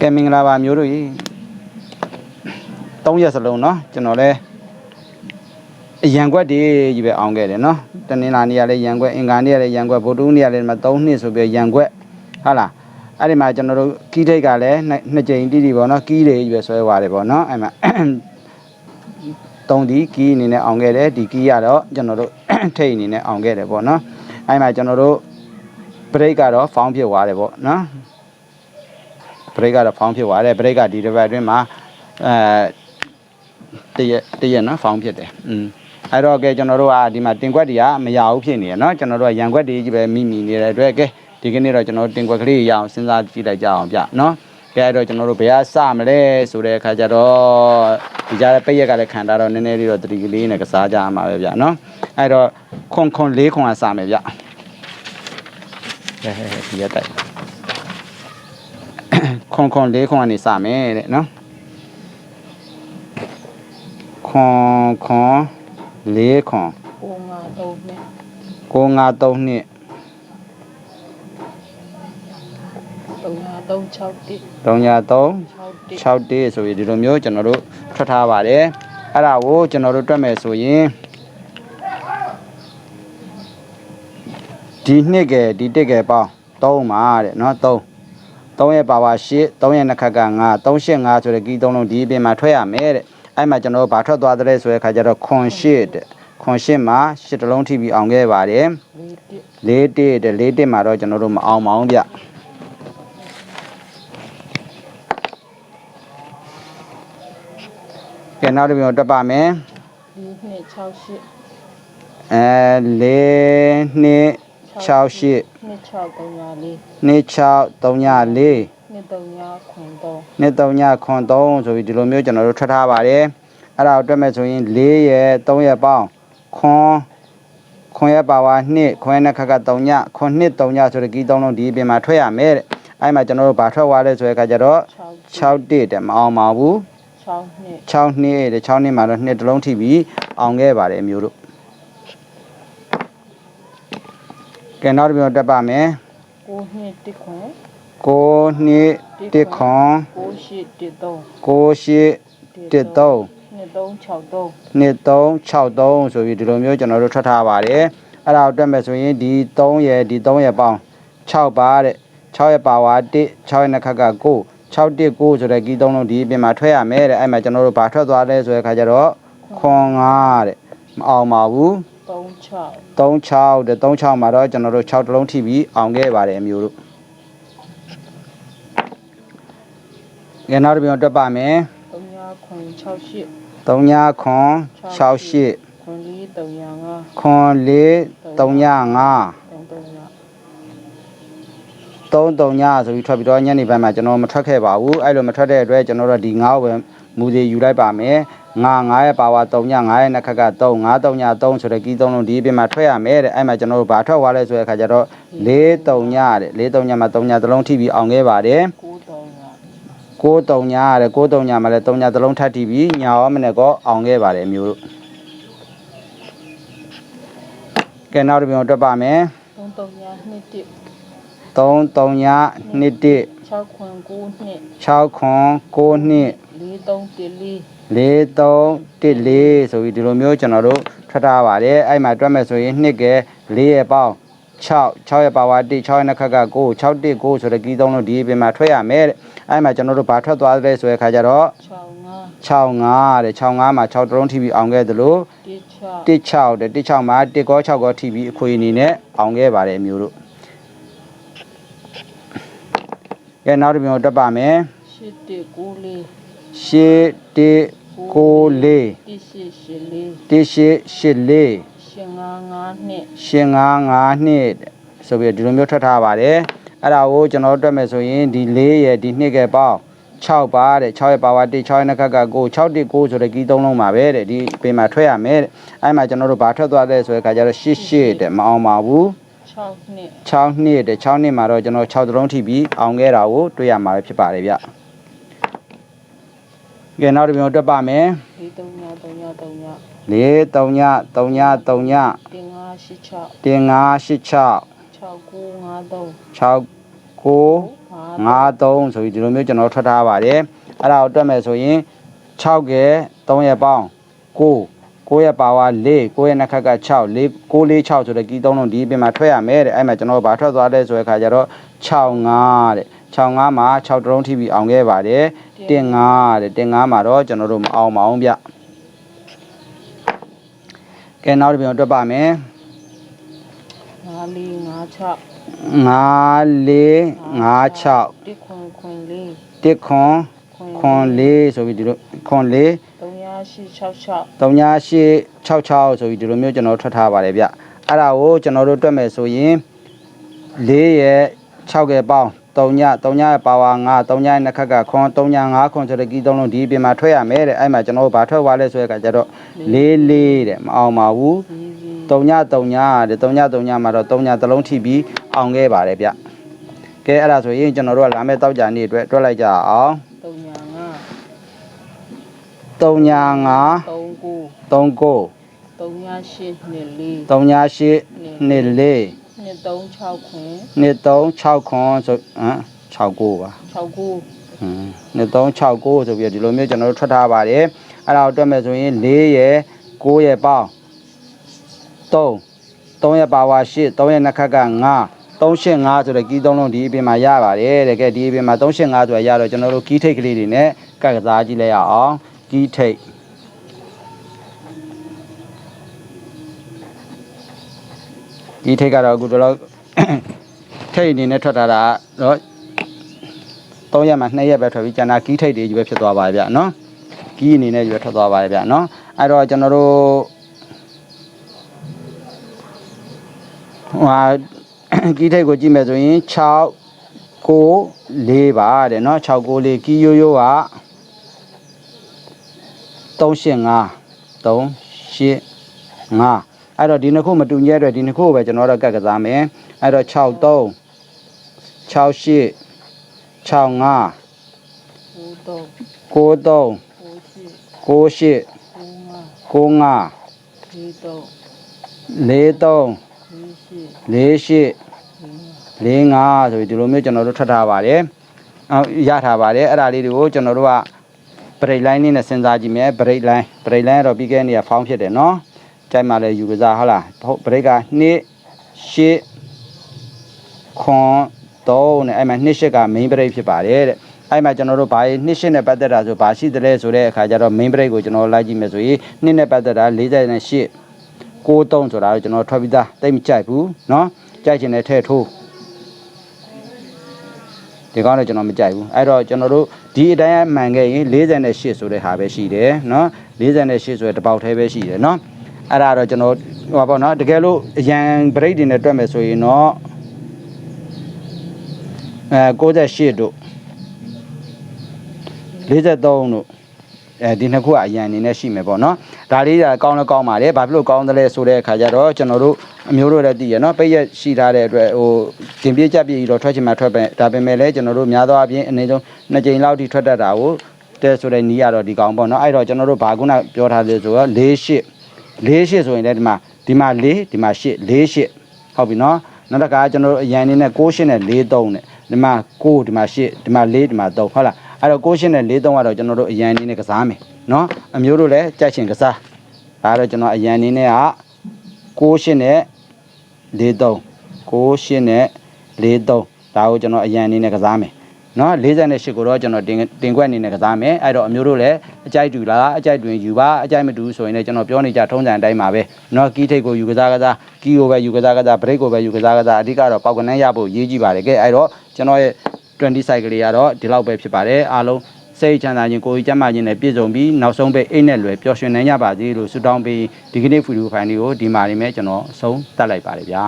ကဲမင်္ဂလာပါမျိုးတို့ကြီး၃ရက်စလုံးเนาะကျွန်တော်လည်းအရန်ကွက်တွေကြီးပဲအောင်ခဲ့တယ်เนาะတနင်္လာနေ့ကလည်းရန်ကွက်အင်္ဂါနေ့ကလည်းရန်ကွက်ဗုဒ္ဓဟူးနေ့ကလည်းဒီမှာ၃နှစ်ဆိုပြီးရန်ကွက်ဟုတ်လားအဲ့ဒီမှာကျွန်တော်တို့ကီးထိတ်ကလည်းနှစ်နှစ်ကြိမ်တိတိပေါ့เนาะကီးတွေကြီးပဲဆွဲသွားတယ်ပေါ့เนาะအဲ့မှာသုံးဒီကီးအနေနဲ့အောင်ခဲ့တယ်ဒီကီးရတော့ကျွန်တော်တို့ ထိတ်အနေနဲ့အောင်ခဲ့တယ်ပေါ့เนาะအဲ့မှာကျွန်တော်တို့ break ကတော့ found ဖြစ်သွားတယ်ပေါ့เนาะ break ကတော့ found ဖြစ်သွားတယ် break ကဒီတစ်ပတ်အတွင်းမှာအဲတရက်တရက်နော် found ဖြစ်တယ်อืมအဲ့တော့ကဲကျွန်တော်တို့ကဒီမှာတင်ကွက်တွေကမရဘူးဖြစ်နေရနော်ကျွန်တော်တို့ကရန်ကွက်တွေကြီးပဲမိမိနေတဲ့အတွက်ကဲဒီကနေ့တော့ကျွန်တော်တို့တင်ကွက်ကလေးရအောင်စဉ်းစားကြည့်လိုက်ကြအောင်ဗျနော်ကဲအဲ့တော့ကျွန်တော်တို့ဘယ်ကစမလဲဆိုတဲ့အခါကျတော့ဒီကြားတဲ့ပိတ်ရက်ကလည်းခံတာတော့နည်းနည်းလေးတော့တတိကလေးနဲ့ကစားကြရမှာပဲဗျနော်အဲ့တော့ခွန်ခွန်လေးခွန်ကစမယ်ဗျဟဲ့ဟဲ့ဟဲ့ဒီရက်တိုက် ခွန်ခွန်လေးခွန်ကနေစမယ်တဲ့နော်ခွန်ခွန်လေးခွန်ကိုငါတော့နဲ့ကိုငါသုံးနှစ်3 3 6တိ3ညာ3 6တိ6တေးဆိုပြီးဒီလိုမျိုးကျွန်တော်တို့ထွက်ထားပါတယ်အဲ့ဒါကိုကျွန်တော်တို့တွက်မယ်ဆိုရင်ဒီနှစ်ကဒီတစ်ကပေါင်း3ပါတဲ့နော်3 3ရဲ့ပါဝါ8 3ရဲ့နှစ်ခက်က9 3 8 5ဆိုတဲ့ကီးသုံးလုံးဒီအပြင်မှာထွက်ရမယ်တဲ့အဲ့မှာကျွန်တော်တို့ဘာထွက်သွားတဲ့ဆိုတဲ့ခါကျတော့ခွန်8တဲ့ခွန်8မှာ8တလုံးထိပြီးအောင်ခဲ့ပါတယ်လေးတိ၄တစ်တဲ့၄တစ်မှာတော့ကျွန်တော်တို့မအောင်ပါဘူးဗျကဲနောက်တစ်ပြန်တက်ပါမယ်ဒီနှစ်6 8အဲ၄နှစ်6 8နှစ်6 3လေးနှစ်6 3ည4နှ စ်3ညခွန်တော့နှစ်3ညခွန်3ဆိုပြီးဒီလိုမျိုးကျွန်တော်တို့ထွက်ထားပါတယ်အဲ့ဒါကိုတွက်မဲ့ဆိုရင်4ရဲ့3ရဲ့ပေါင်းခွန်ခွန်ရဲ့ပါဝါ2ခွန်ရဲ့နှစ်ခက်က3ညခွန်နှစ်3ညဆိုတဲ့ကီးသုံးလုံးဒီအပြင်မှာထွက်ရမယ်တဲ့အဲ့မှာကျွန်တော်တို့ဘာထွက်သွားလဲဆိုတဲ့အခါကျတော့6 6တစ်တဲ့မအောင်ပါဘူး6နှစ်6နှစ်တဲ့6နှစ်မှာတော့နှစ်တစ်လုံးထိပြီးအောင်ခဲ့ပါတယ်အမျိုးတို့ ကဲနောက်တစ်ပြန်တက်ပါမယ်9နှစ်တိခွန်9နှစ်တစ်ခွန်9ရှိတိတော့9ရှစ်တစ်သုံးနှစ်3 6တော့နှစ်3 6 3ဆိုပြီးဒီလိုမျိုးကျွန်တော်တို့ထွက်ထားပါတယ်အဲ့ဒါကိုတွက်မယ်ဆိုရင်ဒီ3ရဲ့ဒီ3ရဲ့ပေါင်း6ပါတဲ့6ရဲ့ပါဝါ1 6ရဲ့နှစ်ခက်က9 6 1 9ဆိုတဲ့ကီးသုံးလုံးဒီအပြင်မှာထွက်ရမယ်တဲ့အဲ့မှာကျွန်တော်တို့ဘာထွက်သွားလဲဆိုတဲ့ခါကျတော့ခွန်9တဲ့မအောင်ပါဘူး 3 6 36တဲ့36မှာတော့ကျွန်တော်တို့6တလုံးထိပြီးအောင်ခဲ့ပါတယ်အမျိုးတို့ကဲနောက်တစ်ပြန်တွက်ပါမယ်3ညခွန်6 8 3ညခွန်68ခွန်လေး3ည5ခွန်4 3ည5 3 3ည3 3ညဆိုပြီးထွက်ပြီးတော့ညနေပိုင်းမှာကျွန်တော်မထွက်ခဲ့ပါဘူးအဲ့လိုမထွက်တဲ့အတွက်ကျွန်တော်တို့ဒီ9ဝယ်မူစီယူလိုက်ပါမယ် ငါ9ရဲ့ပါဝါ3ည9ရဲ့နှစ်ခက်က3 9 3ည3ဆိုတဲ့ကီး3လုံးဒီအပြင်မှာထွက်ရမယ်တဲ့အဲ့မှာကျွန်တော်တို့ဘာထွက်သွားလဲဆိုတဲ့အခါကျတော့4 3ညတဲ့4 3ညမှာ3ညသလုံးထိပြီးအောင်ခဲ့ပါတယ်9 3ည6 3ညတဲ့6 3ညမှာလည်း3ညသလုံးထပ်ထိပြီးညာရောမနဲ့ကောအောင်ခဲ့ပါတယ်အမျိုးတို့ကဲနောက်တစ်ပြန်တွက်ပါမယ်3 3ညနှစ်တိ3 3ည2 1 6ခွန်9နှစ်6ခွန်9နှစ်4 3တိလေး4 3 1 4ဆိုပြီးဒီလိုမျိုးကျွန်တော်တို့ထွက်ထားပါတယ်အဲ့မှာတွက်မယ်ဆိုရင်နှစ်က4ရဲ့ပေါင်း6 6ရဲ့ပါဝါ1 6ရဲ့နှစ်ခက်က9 6 1 9ဆိုတဲ့ကီးသုံးလုံးဒီအပြင်မှာထွက်ရမယ်တဲ့အဲ့မှာကျွန်တော်တို့ဘာထွက်သွားလဲဆိုတဲ့ခါကျတော့6 6 5တဲ့6 5မှာ6တလုံးထိပြီးအောင်ခဲ့သလို5 1 6တဲ့1 6မှာ1ကော6ကောထိပြီးအခွေအနေနဲ့အောင်ခဲ့ပါတယ်အမျိုးတို့ ကဲနောက်တစ်ပြန်တက်ပါမယ်8တိ9လေးရှစ်တစ်ကိုလေးတိရှိရှိလေးတစ်ရှစ်ရှစ်လေးရှင်ငါငါနှစ်ရှင်ငါးငါးနှစ်ဆိုပြီးဒီလိုမျိုးထွက်ထားပါတယ်အဲ့ဒါကိုကျွန်တော်တို့တွက်မယ်ဆိုရင်ဒီ၄ရဲ့ဒီနှစ်ကပေါင်း6ပါတဲ့6ရဲ့ပါဝါ1 6ရဲ့နှစ်ခက်က9 6တစ်9ဆိုတဲ့ကီးသုံးလုံးပါပဲတဲ့ဒီပေမှာထွက်ရမယ်တဲ့အဲ့မှာကျွန်တော်တို့ဘာထွက်သွားလဲဆိုတဲ့ခါကျတော့8 8တဲ့မအောင်ပါဘူး 6နှစ်6နှစ်တဲ့6နှစ်မှာတော့ကျွန်တော်6သလုံးထိပြီးအောင်ခဲ့တာကိုတွေ့ရမှာပဲဖြစ်ပါတယ်ဗျကဲနောက်တစ်ပြန်တွက်ပါမယ်ဒီ3ည3ည3ည၄3ည3ည3ညတင်ငါ8 6တင်5 8 6 6 9 5 3 6 9 53ဆိုပြီးဒီလိုမျိုးကျွန်တော်ထွက်ထားပါတယ်အဲ့ဒါကိုတွက်မယ်ဆိုရင်6ကဲ3ရက်ပေါင်း9 9ရက်ပါဝါ4 9ရက်နှစ်ခက်က6 4 9 4 6ဆိုတဲ့ကီးသုံးလုံးဒီအပြင်မှာထွက်ရမယ်တဲ့အဲ့မှာကျွန်တော်ဘာထွက်သွားလဲဆိုတဲ့ခါကျတော့65တဲ့65မှာ6တလုံးထိပြီးအောင်ခဲ့ပါတယ်တင်5တဲ့တင်5မှာတော့ကျွန်တော်တို့မအောင်ပါအောင်ဗျကဲနောက်တစ်ပြန်တွက်ပါမယ်5လေး5 6 5 4 5 6တစ်ခွန်ခွန်လေးတစ်ခွန်ခွန်လေးဆိုပြီးဒီလိုခွန်လေး 3866 3866ဆိုပြီးဒီလိုမျိုးကျွန်တော်ထွက်ထားပါတယ်ဗျအဲ့ဒါကိုကျွန်တော်တို့တွက်မယ်ဆိုရင်4ရဲ့6ရဲ့ပေါင်း3ည3ညရဲ့ပါဝါ9 3ညရဲ့နှစ်ခက်ကခွန်3ည5ခွန်ဆိုတဲ့ကီးသုံးလုံးဒီပြင်မှာထွက်ရမယ်တဲ့အဲ့မှာကျွန်တော်တို့ဘာထွက်သွားလဲဆိုတဲ့အခါကျတော့4 4တဲ့မအောင်ပါဘူးစီစီ3ည3ညတဲ့3ည3ညမှာတော့3ညတစ်လုံးထိပြီးအောင်ခဲ့ပါတယ်ဗျကဲအဲ့ဒါဆိုရင်ကျွန်တော်တို့ကလာမယ့်တောက်ကြနေ့အတွက်တွက်လိုက်ကြအောင် 3ညာ3ည5 5 39 39 3ညာ8နှစ်လေး3ည8နှစ်4နှစ်36ခွင်နှစ်3 6ခွန်ဆိုဟမ်69ပါ69ဟမ်နှစ်3 69ဆိုပြီးတော့ဒီလိုမျိုးကျွန်တော်တို့ထွက်ထားပါတယ်အဲ့ဒါကိုတွက်မယ်ဆိုရင်4ရယ်9ရယ်ပေါင်း3 3ရယ်ပါဝါ8 3ရယ်နှစ်ခက်က9 385ဆိုတဲ့ကီးသုံးလုံးဒီအပြင်မှာရပါတယ်တဲ့ကဲဒီအပြင်မှာ385ဆိုတာရတော့ကျွန်တော်တို့ကီးထိတ်ကလေးတွေနဲ့ကတ်ကစားကြည့်လိုက်ရအောင် ကီးထိတ်ကီးထိတ်ကတော့အခုတော့ထိတ်အနေနဲ့ထွက်လာတာတော့3ရက်မှာ2ရက်ပဲထွက်ပြီးကျန်တာကီးထိတ်တွေကြီးပဲဖြစ်သွားပါရဲ့ဗျနော်ကီးအနေနဲ့ကြီးပဲထွက်သွားပါရဲ့ဗျနော်အဲ့တော့ကျွန်တော်တို့ဟိုဟာကီးထိတ်ကိုကြည့်မယ်ဆိုရင်6 9 4ပါတဲ့နော်6 9 4ကီးရိုးရိုးက 385 385အဲ့တော့ဒီနှစ်ခုမတူညဲအတွက်ဒီနှစ်ခုကိုပဲကျွန်တော်တို့ကတ်ကစားမယ်အဲ့တော့63 68 65 93 93 98 98 95 95 43 43 48 45ဆိုပြီးဒီလိုမျိုးကျွန်တော်တို့ထွက်ထားပါတယ်အော်ရထားပါတယ်အဲ့ဒါလေးတွေကိုကျွန်တော်တို့က ဘရိတ်လိုင်းလေးနဲ့စဉ်းစားကြည့်မယ်ဘရိတ်လိုင်းဘရိတ်လိုင်းကတော့ပြီးခဲ့တဲ့နေရာဖောင်းဖြစ်တယ်နော်ကြိုက်မှလည်းယူကစားဟုတ်လားဘရိတ်က2 8ခွန်3နဲ့အဲ့မှာ2 8က main break ဖြစ်ပါတယ်တဲ့အဲ့မှာကျွန်တော်တို့ဘာ2 8နဲ့ပတ်သက်တာဆိုဘာရှိတယ်လဲဆိုတဲ့အခါကျတော့ main break ကိုကျွန်တော်လိုက်ကြည့်မယ်ဆိုရင်2နဲ့ပတ်သက်တာ48 93ဆိုတာကိုကျွန်တော်ထွက်ပြီးသားတိတ်မကြိုက်ဘူးเนาะကြိုက်ချင်တဲ့ထဲထိုး ဒီကောင်တော့ကျွန်တော်မကြိုက်ဘူးအဲ့တော့ကျွန်တော်တို့ဒီအတိုင်းအမှန်ခဲ့ရင်48ဆိုတဲ့ဟာပဲရှိတယ်နော်48ဆိုတဲ့တပေါက်သေးပဲရှိတယ်နော်အဲ့ဒါတော့ကျွန်တော်ဟိုပါနော်တကယ်လို့အရန်ဘရိတ်တွေနဲ့တွက်မယ်ဆိုရင်တော့အဲ68တို့53တို့အဲဒီနှစ်ခုကအရန်အနေနဲ့ရှိမယ်ပေါ့နော် ဒါလေးကကောင်းလည်းကောင်းပါတယ်ဘာဖြစ်လို့ကောင်းတယ်လဲဆိုတဲ့အခါကျတော့ကျွန်တော်တို့အမျိုးတို့လည်းသိရနော်ပိတ်ရက်ရှိထားတဲ့အတွက်ဟိုတင်ပြေးကြက်ပြေးတော့ထွက်ချင်မှထွက်ပဲဒါပေမဲ့လည်းကျွန်တော်တို့များသောအားဖြင့်အနေဆုံးနှစ်ကြိမ်လောက်ထိထွက်တတ်တာကိုတဲ့ဆိုတဲ့နီးရတော့ဒီကောင်ပေါ့နော်အဲ့တော့ကျွန်တော်တို့ဘာကုနာပြောထားသေးဆိုတော့၄၈၄၈ဆိုရင်လည်းဒီမှာဒီမှာ၄ဒီမှာ၈၄၈ဟုတ်ပြီနော်နောက်တစ်ခါကျွန်တော်တို့အရန်နေနဲ့6၈နဲ့4 3နဲ့ဒီမှာ9ဒီမှာ8ဒီမှာ4ဒီမှာ3ဟုတ်လားအဲ့တော့6၈နဲ့4 3ကတော့ကျွန်တော်တို့အရန်နေနဲ့ကစားမယ် နော်အမျိုးတို့လည်းကြိုက်ချင်ကစားဒါကတော့ကျွန်တော်အရန်နေနဲ့က6၈နဲ့4 3 6၈နဲ့4 3ဒါကိုကျွန်တော်အရန်နေနဲ့ကစားမယ်နော်48ကိုတော့ကျွန်တော်တင်တင်ခွက်အနေနဲ့ကစားမယ်အဲ့တော့အမျိုးတို့လည်းအကြိုက်တူလားအကြိုက်တွင်ယူပါအကြိုက်မတူဆိုရင်လည်းကျွန်တော်ပြောနေကြထုံးစံအတိုင်းပါပဲနော်ကီးထိတ်ကိုယူကစားကစားကီးကိုပဲယူကစားကစားဘရိတ်ကိုပဲယူကစားကစားအဓိကတော့ပေါက်ကနန်းရဖို့ရေးကြည့်ပါတယ်ကဲအဲ့တော့ကျွန်တော်ရဲ့20 cycle လေးကတော့ဒီလောက်ပဲဖြစ်ပါတယ်အားလုံး စိတ်ချမ်းသာခြင်းကိုယ်ကြီးကျန်းမာခြင်းနဲ့ပြည့်စုံပြီးနောက်ဆုံးပဲအိတ်နဲ့လွယ်ပျော်ရွှင်နိုင်ကြပါစေလို့ဆုတောင်းပြီးဒီကနေ့ဗီဒီယိုဖိုင်လေးကိုဒီမှာနေမဲ့ကျွန်တော်အဆုံးသတ်လိုက်ပါတယ်ဗျာ